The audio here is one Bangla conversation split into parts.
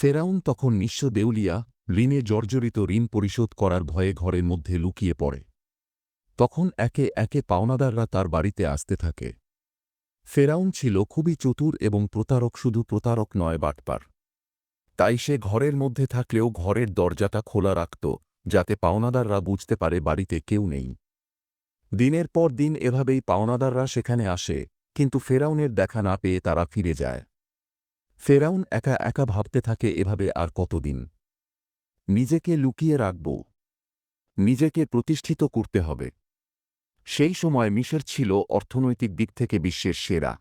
ফেরাউন তখন নিঃস্ব দেউলিয়া, ঋণে জর্জরিত ঋণ পরিশোধ করার ভয়ে ঘরের মধ্যে লুকিয়ে পড়ে। তখন একে একে পাওনাদাররা তার বাড়িতে আসতে থাকে। ফেরাউন ছিল খুবই চতুর এবং প্রতারক শুধু প্রতারক নয় বাটপার। তাই সে ঘরের মধ্যে থাকলেও ঘরের দরজাটা খোলা রাখত, যাতে পাওনাদাররা বুঝতে পারে বাড়িতে কেউ নেই। দিনের পর দিন এভাবেই পাওনাদাররা সেখানে আসে, কিন্তু ফেরাউনের দেখা না পেয়ে তারা ফিরে যায়। ফেরাউন একা একা ভাবতে থাকে এভাবে আর কতদিন। নিজেকে লুকিয়ে রাখব। নিজেকে প্রতিষ্ঠিত করতে হবে। সেই সময় মিশর ছিল অর্থনৈতিক দিক থেকে বিশ্বের সেরা।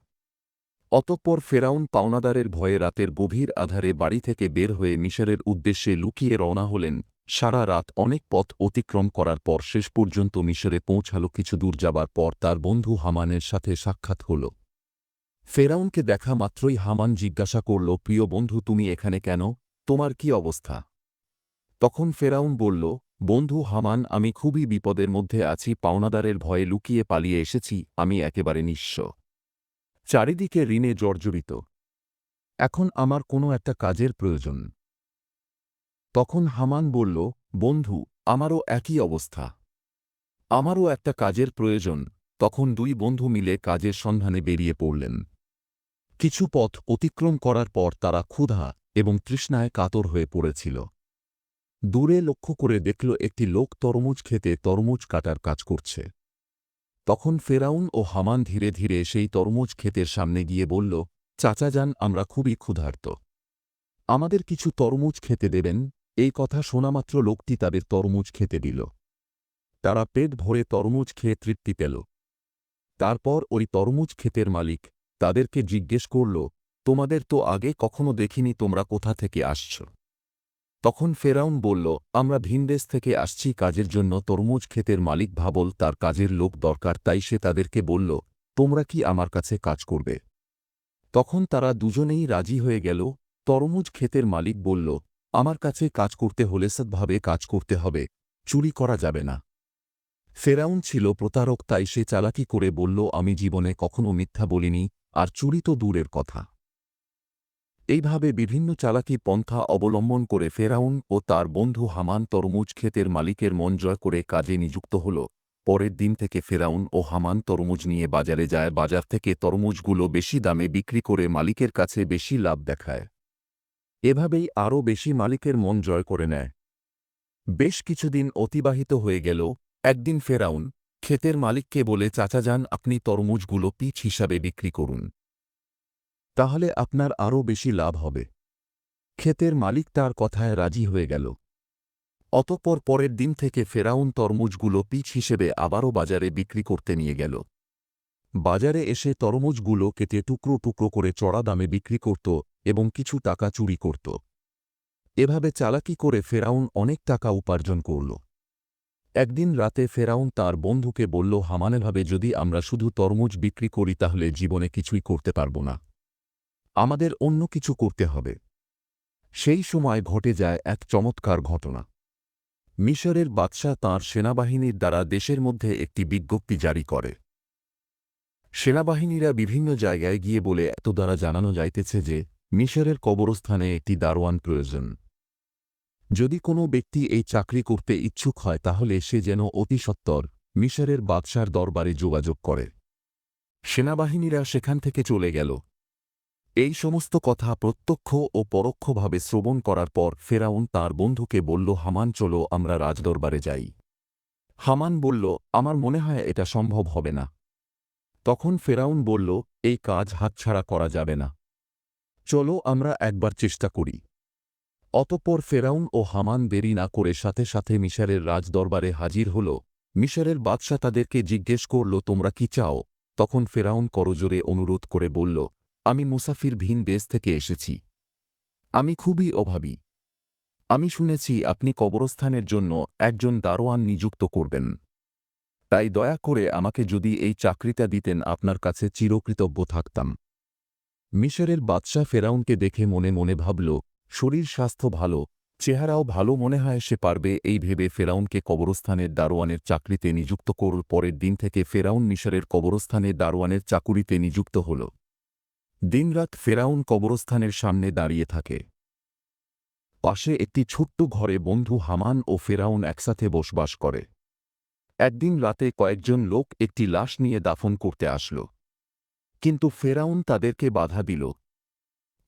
অতঃপর ফেরাউন পাওনাদারের ভয়ে রাতের গভীর আধারে বাড়ি থেকে বের হয়ে মিশরের উদ্দেশ্যে লুকিয়ে রওনা হলেন। সারা রাত অনেক পথ অতিক্রম করার পর শেষ পর্যন্ত মিশরে পৌঁছাল কিছু দূর যাবার পর তার বন্ধু হামানের সাথে সাক্ষাৎ হল। ফেরাউনকে দেখা মাত্রই হামান জিজ্ঞাসা করল, প্রিয় বন্ধু, তুমি এখানে কেন? তোমার কি অবস্থা? তখন ফেরাউন বলল, বন্ধু হামান, আমি খুবই বিপদের মধ্যে আছি, পাওনাদারের ভয়ে লুকিয়ে পালিয়ে এসেছি, আমি একেবারে নিঃস্ব। চারিদিকে ঋণে জর্জরিত। এখন আমার কোনো একটা কাজের প্রয়োজন। তখন হামান বলল, বন্ধু, আমারও একই অবস্থা। আমারও একটা কাজের প্রয়োজন। তখন দুই বন্ধু মিলে কাজের সন্ধানে বেরিয়ে পড়লেন। কিছু পথ অতিক্রম করার পর তারা ক্ষুধা এবং তৃষ্ণায় কাতর হয়ে পড়েছিল। দূরে লক্ষ্য করে দেখল একটি লোক তরমুজ খেতে তরমুজ কাটার কাজ করছে। তখন ফেরাউন ও হামান ধীরে ধীরে সেই তরমুজ ক্ষেতের সামনে গিয়ে বলল, চাচা যান, আমরা খুবই ক্ষুধার্ত। আমাদের কিছু তরমুজ খেতে দেবেন। এই কথা শোনামাত্র লোকটি তাদের তরমুজ খেতে দিল। তারা পেট ভরে তরমুজ খেয়ে তৃপ্তি পেল। তারপর ওই তরমুজ ক্ষেতের মালিক তাদেরকে জিজ্ঞেস করল, তোমাদের তো আগে কখনো দেখিনি তোমরা কোথা থেকে আসছ? তখন ফেরাউন বলল, আমরা ভিনদেশ থেকে আসছি কাজের জন্য তরমুজ ক্ষেতের মালিক ভাবল তার কাজের লোক দরকার, তাই সে তাদেরকে বলল, তোমরা কি আমার কাছে কাজ করবে? তখন তারা দুজনেই রাজি হয়ে গেল। তরমুজ ক্ষেতের মালিক বলল, আমার কাছে কাজ করতে হলে সৎভাবে কাজ করতে হবে, চুরি করা যাবে না। ফেরাউন ছিল প্রতারক, তাই সে চালাকি করে বলল, আমি জীবনে কখনো মিথ্যা বলিনি আর চুরি তো দূরের কথা। এইভাবে বিভিন্ন চালাকি পন্থা অবলম্বন করে ফেরাউন ও তার বন্ধু হামান তরমুজ ক্ষেতের মালিকের মন জয় করে কাজে নিযুক্ত হল। পরের দিন থেকে ফেরাউন ও হামান তরমুজ নিয়ে বাজারে যায়। বাজার থেকে তরমুজগুলো বেশি দামে বিক্রি করে মালিকের কাছে বেশি লাভ দেখায়। এভাবেই আরও বেশি মালিকের মন জয় করে নেয়। বেশ কিছুদিন অতিবাহিত হয়ে গেল। একদিন ফেরাউন ক্ষেতের মালিককে বলে, চাচা যান, আপনি তরমুজগুলো পিচ হিসাবে বিক্রি করুন। তাহলে আপনার আরও বেশি লাভ হবে। ক্ষেতের মালিক তার কথায় রাজি হয়ে গেল। অতঃপর পরের দিন থেকে ফেরাউন তরমুজগুলো পিচ হিসেবে আবারও বাজারে বিক্রি করতে নিয়ে গেল। বাজারে এসে তরমুজগুলো কেটে টুকরো টুকরো করে চড়া দামে বিক্রি করত এবং কিছু টাকা চুরি করত। এভাবে চালাকি করে ফেরাউন অনেক টাকা উপার্জন করল। একদিন রাতে ফেরাউন তার বন্ধুকে বলল হামানেভাবে যদি আমরা শুধু তরমুজ বিক্রি করি, তাহলে জীবনে কিছুই করতে পারব না। আমাদের অন্য কিছু করতে হবে। সেই সময় ঘটে যায় এক চমৎকার ঘটনা। মিশরের বাদশাহ তাঁর সেনাবাহিনীর দ্বারা দেশের মধ্যে একটি বিজ্ঞপ্তি জারি করে। সেনাবাহিনীরা বিভিন্ন জায়গায় গিয়ে বলে, এত দ্বারা জানানো যাইতেছে যে, মিশরের কবরস্থানে একটি দারোয়ান প্রয়োজন। যদি কোনো ব্যক্তি এই চাকরি করতে ইচ্ছুক হয় তাহলে সে যেন অতি সত্বর, মিশরের বাদশার দরবারে যোগাযোগ করে। সেনাবাহিনীরা সেখান থেকে চলে গেল। এই সমস্ত কথা প্রত্যক্ষ ও পরোক্ষভাবে শ্রবণ করার পর ফেরাউন তার বন্ধুকে বলল, হামান, চলো আমরা রাজদরবারে যাই। হামান বলল, আমার মনে হয় এটা সম্ভব হবে না। তখন ফেরাউন বলল, এই কাজ হাতছাড়া করা যাবে না। চলো আমরা একবার চেষ্টা করি। অতঃপর ফেরাউন ও হামান দেরি না করে সাথে সাথে মিশরের রাজদরবারে হাজির হল। মিশরের বাদশাহ তাদেরকে জিজ্ঞেস করল, তোমরা কি চাও? তখন ফেরাউন করজোরে অনুরোধ করে বলল, আমি মুসাফির ভিন দেশ থেকে এসেছি। আমি খুবই অভাবী। আমি শুনেছি আপনি কবরস্থানের জন্য একজন দারোয়ান নিযুক্ত করবেন। তাই দয়া করে আমাকে যদি এই চাকরিটা দিতেন, আপনার কাছে চিরকৃতজ্ঞ থাকতাম। মিশরের বাদশাহ ফেরাউনকে দেখে মনে মনে ভাবল শরীর স্বাস্থ্য ভালো, চেহারাও ভালো মনে হয় সে পারবে এই ভেবে ফেরাউনকে কবরস্থানের দারোয়ানের চাকরিতে নিযুক্ত করল পরের দিন থেকে ফেরাউন মিশরের কবরস্থানে দারোয়ানের চাকুরিতে নিযুক্ত হল। দিনরাত ফেরাউন কবরস্থানের সামনে দাঁড়িয়ে থাকে। পাশে একটি ছোট্ট ঘরে বন্ধু হামান ও ফেরাউন একসাথে বসবাস করে। একদিন রাতে কয়েকজন লোক একটি লাশ নিয়ে দাফন করতে আসল। কিন্তু ফেরাউন তাদেরকে বাধা দিল।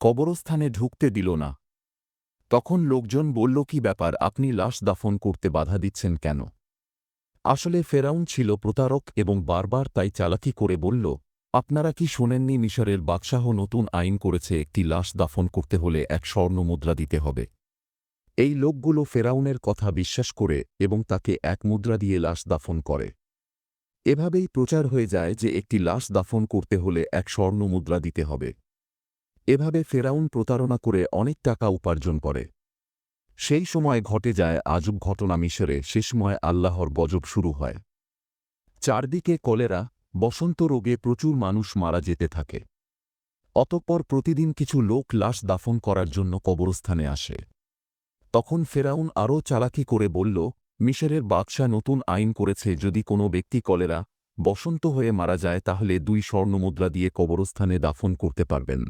কবরস্থানে ঢুকতে দিল না। তখন লোকজন বলল, কি ব্যাপার, আপনি লাশ দাফন করতে বাধা দিচ্ছেন কেন? আসলে ফেরাউন ছিল প্রতারক এবং বারবার তাই চালাকি করে বলল, আপনারা কি শোনেননি মিশরের বাদশাহ নতুন আইন করেছে একটি লাশ দাফন করতে হলে এক স্বর্ণ মুদ্রা দিতে হবে? এই লোকগুলো ফেরাউনের কথা বিশ্বাস করে এবং তাকে এক মুদ্রা দিয়ে লাশ দাফন করে। এভাবেই প্রচার হয়ে যায় যে একটি লাশ দাফন করতে হলে এক স্বর্ণ মুদ্রা দিতে হবে। এভাবে ফেরাউন প্রতারণা করে অনেক টাকা উপার্জন করে। সেই সময় ঘটে যায় আজব ঘটনা মিশরে সে সময় আল্লাহর গজব শুরু হয়। চারদিকে কলেরা, বসন্ত রোগে প্রচুর মানুষ মারা যেতে থাকে। অতঃপর প্রতিদিন কিছু লোক লাশ দাফন করার জন্য কবরস্থানে আসে। তখন ফেরাউন আরও চালাকি করে বলল, মিশরের বাদশা নতুন আইন করেছে, যদি কোনো ব্যক্তি কলেরা বসন্ত হয়ে মারা যায়, তাহলে দুই স্বর্ণমুদ্রা দিয়ে কবরস্থানে দাফন করতে পারবেন।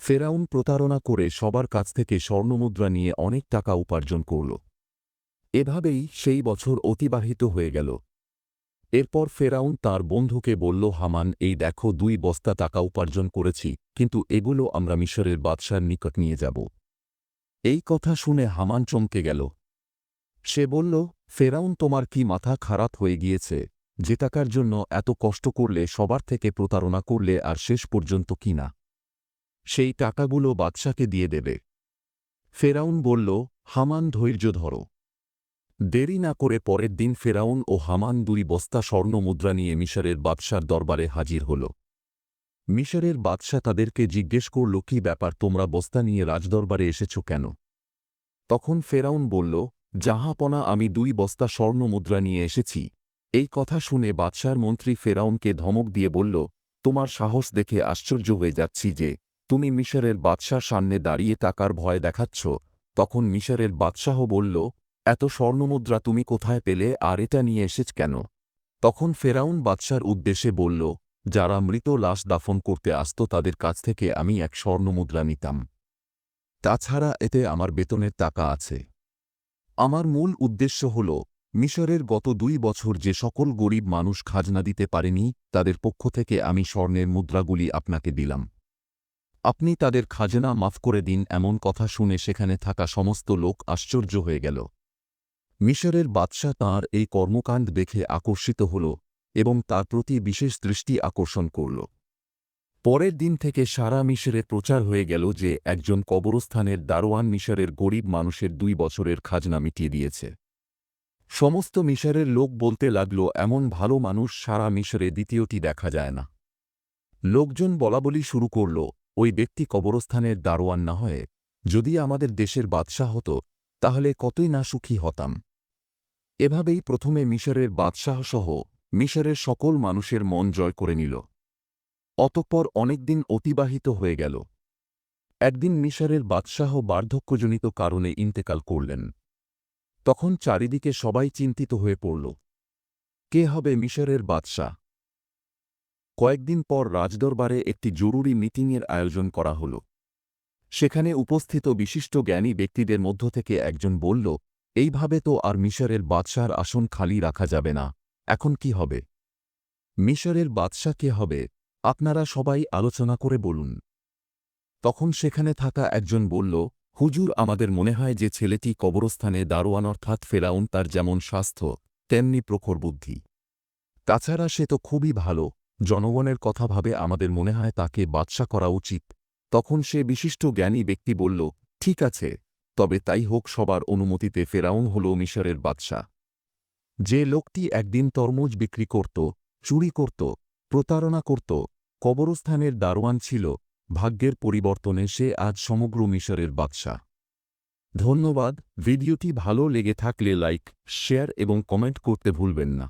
ফেরাউন প্রতারণা করে সবার কাছ থেকে স্বর্ণমুদ্রা নিয়ে অনেক টাকা উপার্জন করল। এভাবেই সেই বছর অতিবাহিত হয়ে গেল। এরপর ফেরাউন তার বন্ধুকে বলল, হামান, এই দেখো, দুই বস্তা টাকা উপার্জন করেছি, কিন্তু এগুলো আমরা মিশরের বাদশার নিকট নিয়ে যাব। এই কথা শুনে হামান চমকে গেল। সে বলল, ফেরাউন, তোমার কি মাথা খারাপ হয়ে গিয়েছে? যে টাকার জন্য এত কষ্ট করলে, সবার থেকে প্রতারণা করলে আর শেষ পর্যন্ত কি না? সেই টাকাগুলো বাদশাকে দিয়ে দেবে। ফেরাউন বলল, হামান, ধৈর্য ধরো। দেরি না করে পরের দিন ফেরাউন ও হামান দুই বস্তা স্বর্ণ মুদ্রা নিয়ে মিশরের বাদশার দরবারে হাজির হল। মিশরের বাদশা তাদেরকে জিজ্ঞেস করল, কি ব্যাপার, তোমরা বস্তা নিয়ে রাজদরবারে এসেছ কেন? তখন ফেরাউন বলল, জাহাপনা, আমি দুই বস্তা স্বর্ণ মুদ্রা নিয়ে এসেছি। এই কথা শুনে বাদশার মন্ত্রী ফেরাউনকে ধমক দিয়ে বলল, তোমার সাহস দেখে আশ্চর্য হয়ে যাচ্ছি যে তুমি মিশরের বাদশার সামনে দাঁড়িয়ে টাকার ভয় দেখাচ্ছ। তখন মিশরের বাদশাহ বলল, এত স্বর্ণমুদ্রা তুমি কোথায় পেলে আর এটা নিয়ে এসেছ কেন? তখন ফেরাউন বাদশার উদ্দেশ্যে বলল, যারা মৃত লাশ দাফন করতে আসত তাদের কাছ থেকে আমি এক স্বর্ণমুদ্রা নিতাম। তাছাড়া এতে আমার বেতনের টাকা আছে। আমার মূল উদ্দেশ্য হল, মিশরের গত দুই বছর যে সকল গরিব মানুষ খাজনা দিতে পারেনি, তাদের পক্ষ থেকে আমি স্বর্ণের মুদ্রাগুলি আপনাকে দিলাম। আপনি তাদের খাজনা মাফ করে দিন এমন কথা শুনে সেখানে থাকা সমস্ত লোক আশ্চর্য হয়ে গেল। মিশরের বাদশাহ তাঁর এই কর্মকাণ্ড দেখে আকর্ষিত হল এবং তার প্রতি বিশেষ দৃষ্টি আকর্ষণ করল। পরের দিন থেকে সারা মিশরে প্রচার হয়ে গেল যে একজন কবরস্থানের দারোয়ান মিশরের গরিব মানুষের দুই বছরের খাজনা মিটিয়ে দিয়েছে। সমস্ত মিশরের লোক বলতে লাগল, এমন ভালো মানুষ সারা মিশরে দ্বিতীয়টি দেখা যায় না। লোকজন বলাবলি শুরু করল ওই ব্যক্তি কবরস্থানের দারোয়ান না হয়ে, যদি আমাদের দেশের বাদশাহ হতো, তাহলে কতই না সুখী হতাম? এভাবেই প্রথমে মিশরের বাদশাহসহ মিশরের সকল মানুষের মন জয় করে নিল। অতঃপর অনেকদিন অতিবাহিত হয়ে গেল। একদিন মিশরের বাদশাহ বার্ধক্যজনিত কারণে ইন্তেকাল করলেন। তখন চারিদিকে সবাই চিন্তিত হয়ে পড়ল। কে হবে মিশরের বাদশাহ? কয়েকদিন পর রাজদরবারে একটি জরুরি মিটিংয়ের আয়োজন করা হল। সেখানে উপস্থিত বিশিষ্ট জ্ঞানী ব্যক্তিদের মধ্য থেকে একজন বলল, এইভাবে তো আর মিশরের বাদশার আসন খালি রাখা যাবে না। এখন কি হবে? মিশরের বাদশা কে হবে? আপনারা সবাই আলোচনা করে বলুন। তখন সেখানে থাকা একজন বলল, হুজুর, আমাদের মনে হয় যে ছেলেটি কবরস্থানে দারোয়ান অর্থাৎ ফেরাউন তার যেমন স্বাস্থ্য, তেমনি প্রখর বুদ্ধি। তাছাড়া সে তো খুবই ভালো জনগণের কথা ভাবে আমাদের মনে হয় তাকে বাদশা করা উচিত। তখন সে বিশিষ্ট জ্ঞানী ব্যক্তি বলল, ঠিক আছে, তবে তাই হোক সবার অনুমতিতে ফেরাউন হল মিশরের বাদশা যে লোকটি একদিন তরমুজ বিক্রি করত, চুরি করত, প্রতারণা করত, কবরস্থানের দারোয়ান ছিল, ভাগ্যের পরিবর্তনে সে আজ সমগ্র মিশরের বাদশা ধন্যবাদ, ভিডিওটি ভালো লেগে থাকলে লাইক, শেয়ার এবং কমেন্ট করতে ভুলবেন না।